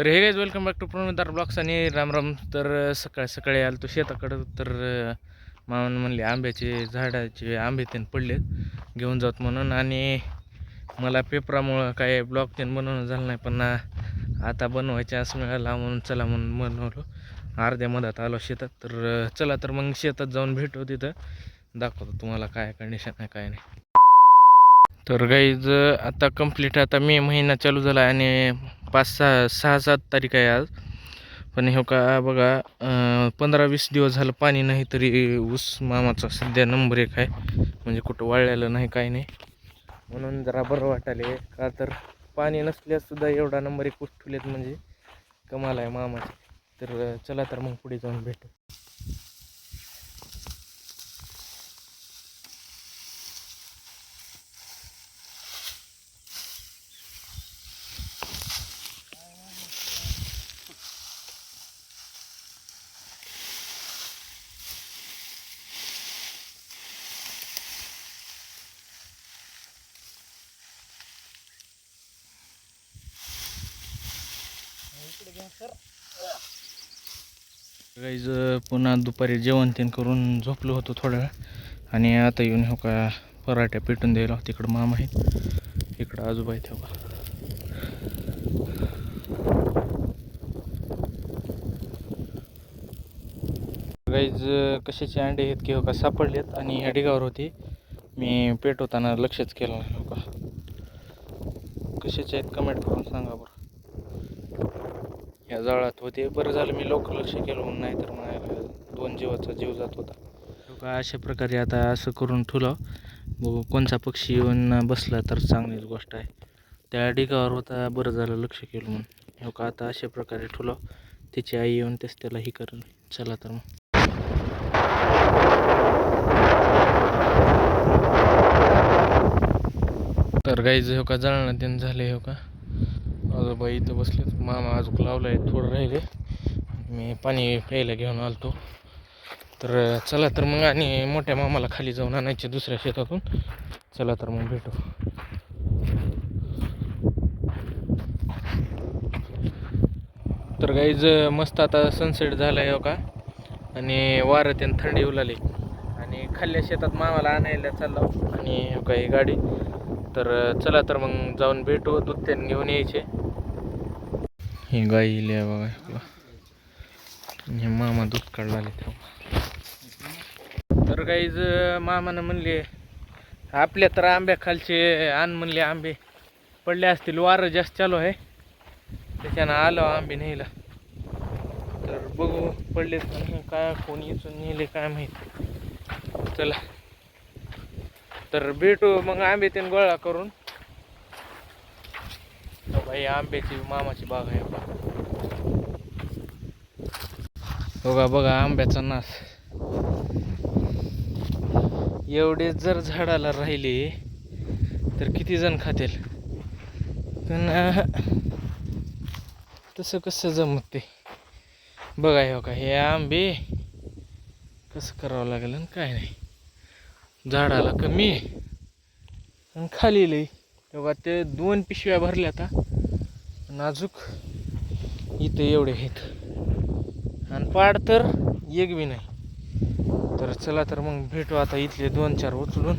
तर हे guys welcome back to प्रणितार ब्लॉक्स आणि राम राम. तर सकाळ सकाळी सकाळी आलो तो शेताकडं तर मामान म्हणले आंब्याचे झाडाचे आंबे त्यानं पडलेत घेऊन जात म्हणून. आणि मला पेपरामुळं काय ब्लॉक त्यानं बनवणं झालं नाही पण आता बनवायचे असं मिळाला म्हणून चला म्हणून बनवलो. अर्ध्या मधात आलो शेतात तर चला तर मग शेतात जाऊन भेटू तिथं. दाखवतो तुम्हाला काय कंडिशन आहे काय नाही. तर गाईज आता कंप्लीट आता मे महिना चालू झाला आणि पाच सहा सहा सात तारीख आहे आज. पण हे का बघा पंधरा वीस दिवस झालं पाणी नाही तरी ऊस मामाचा सध्या नंबर एक आहे. म्हणजे कुठं वाळलेलं नाही काही नाही. म्हणून जरा बरं वाटाले का तर पाणी नसल्यास सुद्धा एवढा नंबर एक ऊस ठेवलेत म्हणजे कमाल आहे मामाचे. तर चला तर मग पुढे जाऊन भेटू. गाईज पुन्हा दुपारी जेवण तेन करून झोपलो होतो थोडा वेळ. आणि आता येऊन हो का पराठ्या पेटून द्यायला तिकडं मामा आहेत. इकडं आजोबा आहेत हो का. गाईज कशाचे अंडे आहेत की हो का सापडलेत आणि ह्या ढिगावर होती. मी पेटवताना लक्षच केलं नाही हो का. कशाचे आहेत कमेंट करून सांगा बरं. या जाळात होते. बरं झालं मी लवकर लक्ष केलं म्हणून नाही तर मला दोन जीवाचा जीव जात होता. का अशा प्रकारे आता असं करून ठेवलं. बघू कोणचा पक्षी येऊन बसला तर चांगलीच गोष्ट आहे. त्या डिकावर होता बरं झालं लक्ष केलं म्हणून. हो का आता अशा प्रकारे ठेवलं. तिची आई येऊन तेच त्याला ही करेल. चला तर मग. तर गाईज हो का जळणं त्यांनी झाले हो का? आजोबा इथं बसले मामा अजून आहे थोडं राहिले. मी पाणी प्यायला घेऊन आलतो. तर चला तर मग आणि मोठ्या मामाला खाली जाऊन आणायचे दुसऱ्या शेतातून. चला तर मग भेटू. तर गाईज मस्त आता सनसेट झाला आहे हो का? आणि वारं त्यानं थंडी उलाली. आणि खाल्ल्या शेतात मामाला आणायला चाललो. आणि हो काही ही गाडी. तर चला तर मग जाऊन भेटू. दूध त्यानं घेऊन यायचे. ही गाई इली आहे बघा इकडं. हे मामा दूध काढला तर गाईज मामानं म्हणले आपल्या तर आंब्या खालचे आण म्हणले आंबे पडले असतील वारं जास्त चालू आहे त्याच्यानं आलो आंबे न्यायला तर बघू पडले का काय कोणी इथून नेले काय माहीत चला तर भेटू मग आंबे तीन गोळा करून हो बाई आंब्याची मामाची बाग आहे बघा का बघा आंब्याचा नाश एवढे जर झाडाला राहिले तर किती जण खातील? पण तसं कसं जमत ते? बघा हे का हे आंबे. कसं करावं लागेल आणि काय नाही. झाडाला कमी. आणि खाली लई तेव्हा ते दोन पिशव्या भरल्या आता. नाजूक इथं एवढे आहेत. आणि पाड तर एक बी नाही. तर चला तर मग भेटू आता इथले दोन चार उचलून.